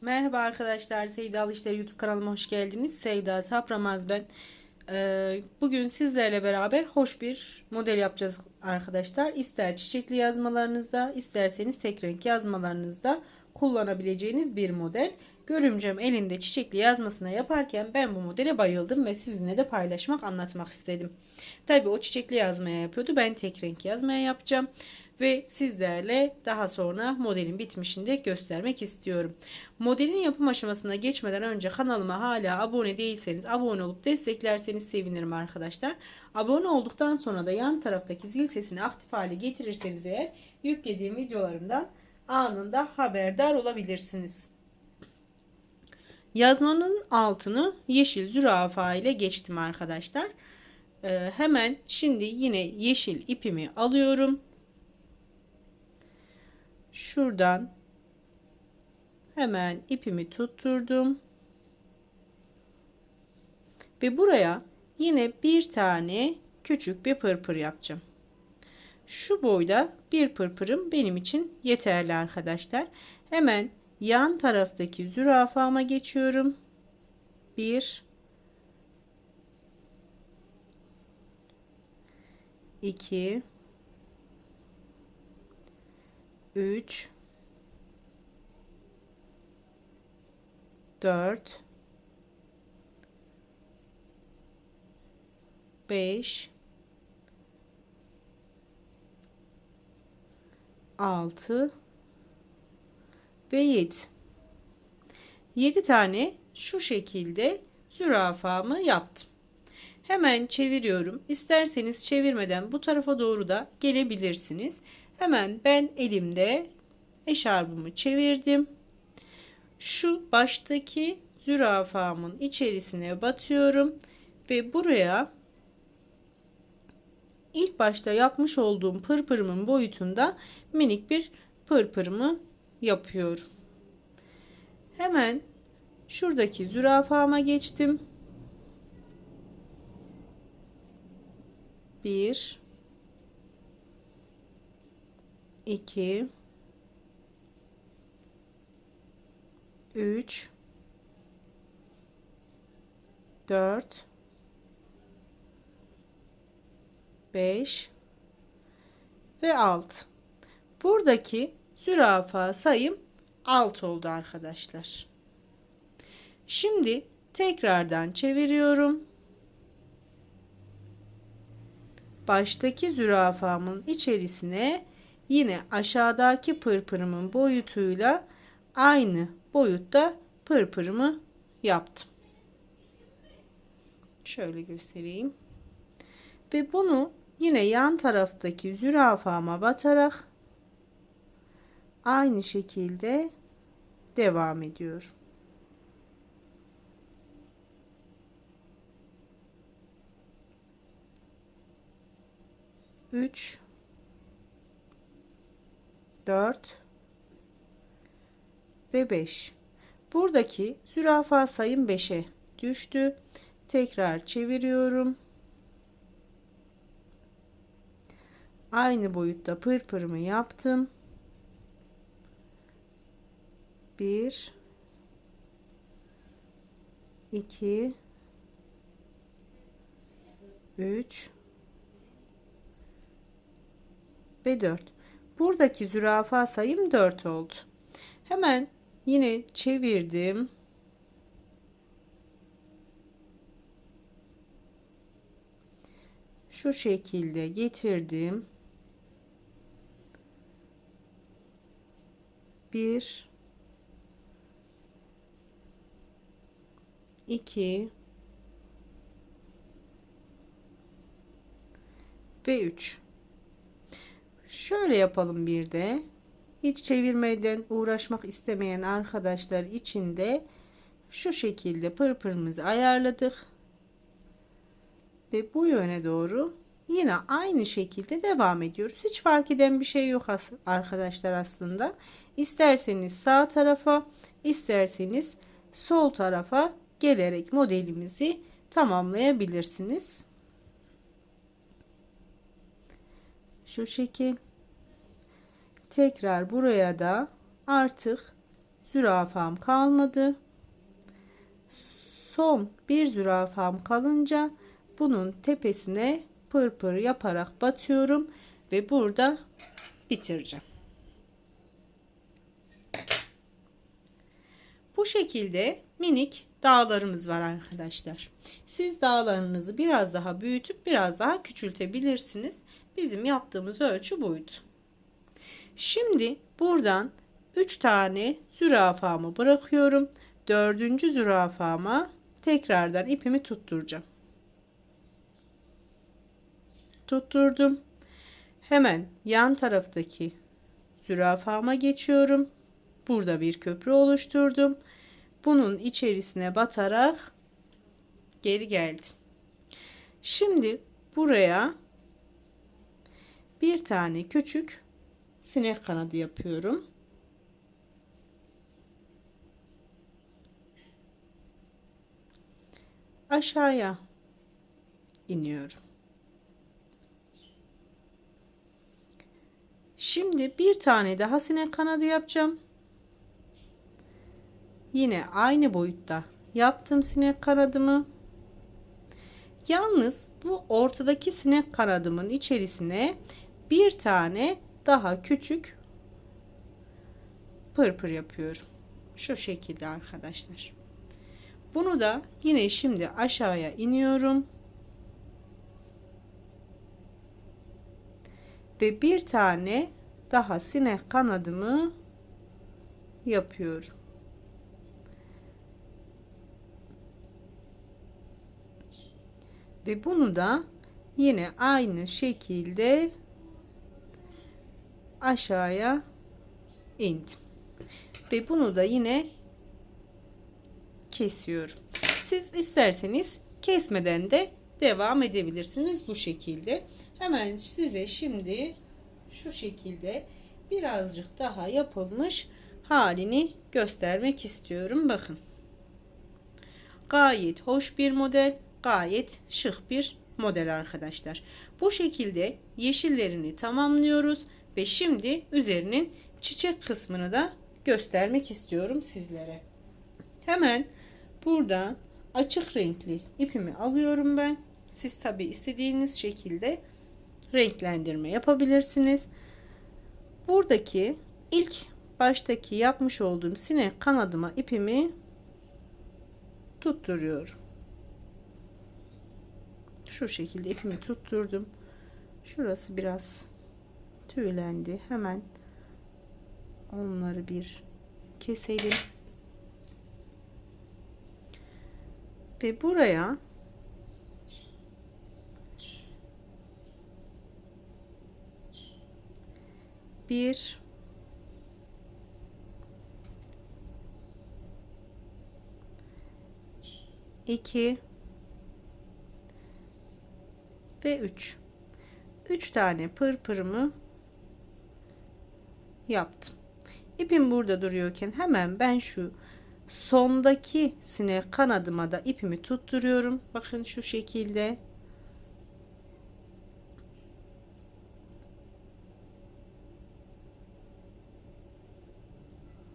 Merhaba arkadaşlar, Seyda Alışları YouTube kanalıma hoş geldiniz. Seyda Tapramaz ben. Ee, bugün sizlerle beraber hoş bir model yapacağız arkadaşlar. İster çiçekli yazmalarınızda, isterseniz tek renk yazmalarınızda kullanabileceğiniz bir model. Görümcem elinde çiçekli yazmasına yaparken ben bu modele bayıldım ve sizinle de paylaşmak, anlatmak istedim. Tabii o çiçekli yazmaya yapıyordu. Ben tek renk yazmaya yapacağım ve sizlerle daha sonra modelin bitmişini de göstermek istiyorum. Modelin yapım aşamasına geçmeden önce kanalıma hala abone değilseniz abone olup desteklerseniz sevinirim arkadaşlar. Abone olduktan sonra da yan taraftaki zil sesini aktif hale getirirseniz eğer yüklediğim videolarımdan anında haberdar olabilirsiniz. Yazmanın altını yeşil zürafa ile geçtim arkadaşlar. Ee, hemen şimdi yine yeşil ipimi alıyorum şuradan hemen ipimi tutturdum. Ve buraya yine bir tane küçük bir pırpır yapacağım. Şu boyda bir pırpırım benim için yeterli arkadaşlar. Hemen yan taraftaki zürafama geçiyorum. Bir, iki, 3 4 5 6 ve 7 7 tane şu şekilde zürafamı yaptım. Hemen çeviriyorum. İsterseniz çevirmeden bu tarafa doğru da gelebilirsiniz. Hemen ben elimde eşarbımı çevirdim. Şu baştaki zürafamın içerisine batıyorum ve buraya ilk başta yapmış olduğum pırpırımın boyutunda minik bir pırpırımı yapıyorum. Hemen şuradaki zürafama geçtim. Bir 2 3 4 5 ve 6 buradaki zürafa sayım 6 oldu arkadaşlar şimdi tekrardan çeviriyorum baştaki zürafamın içerisine yine aşağıdaki pırpırımın boyutuyla aynı boyutta pırpırımı yaptım. Şöyle göstereyim. Ve bunu yine yan taraftaki zürafama batarak aynı şekilde devam ediyorum. Üç 4 ve 5. Buradaki zürafa sayım 5'e düştü. Tekrar çeviriyorum. Aynı boyutta pırpırımı yaptım. 1 2 3 ve 4. Buradaki zürafa sayım 4 oldu. Hemen yine çevirdim. Şu şekilde getirdim. Bir, iki ve üç. Şöyle yapalım bir de. Hiç çevirmeden uğraşmak istemeyen arkadaşlar için de şu şekilde pırpırımızı ayarladık. Ve bu yöne doğru yine aynı şekilde devam ediyoruz. Hiç fark eden bir şey yok arkadaşlar aslında. İsterseniz sağ tarafa, isterseniz sol tarafa gelerek modelimizi tamamlayabilirsiniz. Şu şekil tekrar buraya da artık zürafam kalmadı. Son bir zürafam kalınca bunun tepesine pırpır yaparak batıyorum ve burada bitireceğim. Bu şekilde minik dağlarımız var arkadaşlar. Siz dağlarınızı biraz daha büyütüp biraz daha küçültebilirsiniz. Bizim yaptığımız ölçü buydu. Şimdi buradan 3 tane zürafamı bırakıyorum. Dördüncü zürafama tekrardan ipimi tutturacağım. Tutturdum. Hemen yan taraftaki zürafama geçiyorum. Burada bir köprü oluşturdum. Bunun içerisine batarak geri geldim. Şimdi buraya bir tane küçük sinek kanadı yapıyorum. Aşağıya iniyorum. Şimdi bir tane daha sinek kanadı yapacağım. Yine aynı boyutta yaptım sinek kanadımı. Yalnız bu ortadaki sinek kanadımın içerisine bir tane daha küçük pırpır yapıyorum. Şu şekilde arkadaşlar. Bunu da yine şimdi aşağıya iniyorum. Ve bir tane daha sinek kanadımı yapıyorum. Ve bunu da yine aynı şekilde aşağıya indim. Ve bunu da yine kesiyorum. Siz isterseniz kesmeden de devam edebilirsiniz bu şekilde. Hemen size şimdi şu şekilde birazcık daha yapılmış halini göstermek istiyorum. Bakın. Gayet hoş bir model, gayet şık bir model arkadaşlar. Bu şekilde yeşillerini tamamlıyoruz ve şimdi üzerinin çiçek kısmını da göstermek istiyorum sizlere. Hemen buradan açık renkli ipimi alıyorum ben. Siz tabi istediğiniz şekilde renklendirme yapabilirsiniz. Buradaki ilk baştaki yapmış olduğum sinek kanadıma ipimi tutturuyorum. Şu şekilde ipimi tutturdum. Şurası biraz tüylendi. Hemen onları bir keselim. Ve buraya bir iki ve üç. Üç tane pırpırımı yaptım. İpim burada duruyorken hemen ben şu sondaki sinek kanadıma da ipimi tutturuyorum. Bakın şu şekilde.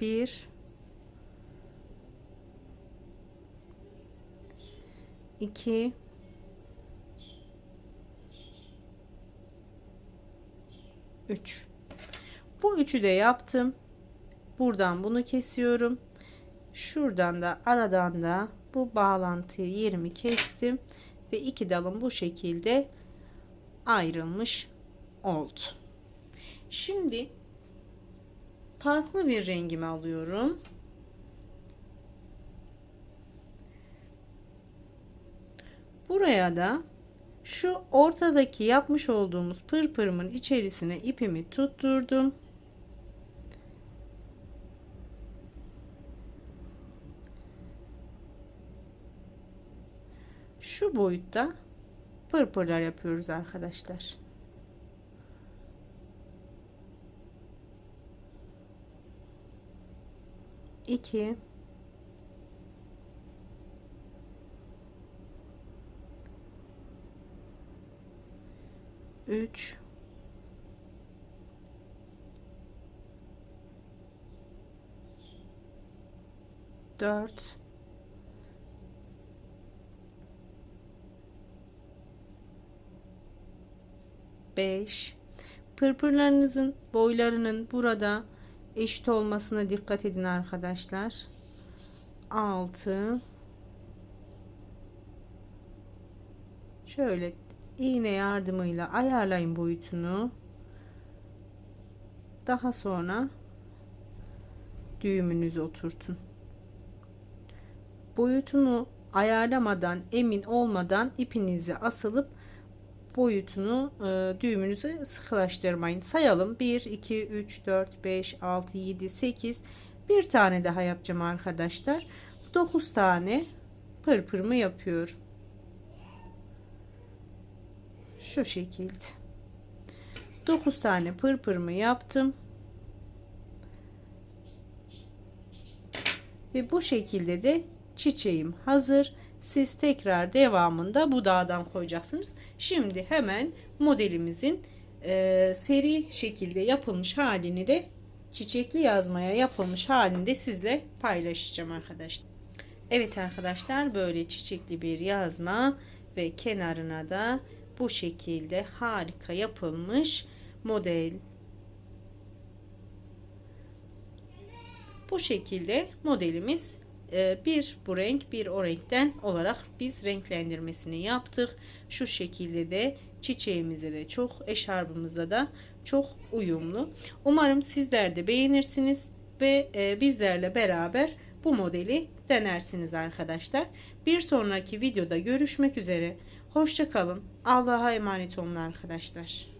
Bir, iki, üç. Bu üçü de yaptım. Buradan bunu kesiyorum. Şuradan da aradan da bu bağlantıyı yerimi kestim ve iki dalım bu şekilde ayrılmış oldu. Şimdi farklı bir rengimi alıyorum. Buraya da şu ortadaki yapmış olduğumuz pırpırımın içerisine ipimi tutturdum. Şu boyutta pırpırlar yapıyoruz arkadaşlar. İki 3 4 4 5 Pırpırlarınızın boylarının burada eşit olmasına dikkat edin arkadaşlar. 6 Şöyle iğne yardımıyla ayarlayın boyutunu. Daha sonra düğümünüzü oturtun. Boyutunu ayarlamadan, emin olmadan ipinizi asılıp boyutunu e, düğümünüzü sıkılaştırmayın. Sayalım. 1, 2, 3, 4, 5, 6, 7, 8. Bir tane daha yapacağım arkadaşlar. 9 tane pırpırımı yapıyorum. Şu şekilde. 9 tane pırpırımı yaptım. Ve bu şekilde de çiçeğim hazır. Siz tekrar devamında budağdan koyacaksınız. Şimdi hemen modelimizin e, seri şekilde yapılmış halini de çiçekli yazmaya yapılmış halinde sizle paylaşacağım arkadaşlar. Evet arkadaşlar böyle çiçekli bir yazma ve kenarına da bu şekilde harika yapılmış model. Bu şekilde modelimiz e, bir bu renk bir o renkten olarak biz renklendirmesini yaptık. Şu şekilde de çiçeğimizde de çok eşarbımızda da çok uyumlu. Umarım sizler de beğenirsiniz ve e, bizlerle beraber bu modeli denersiniz arkadaşlar. Bir sonraki videoda görüşmek üzere. Hoşçakalın. Allah'a emanet olun arkadaşlar.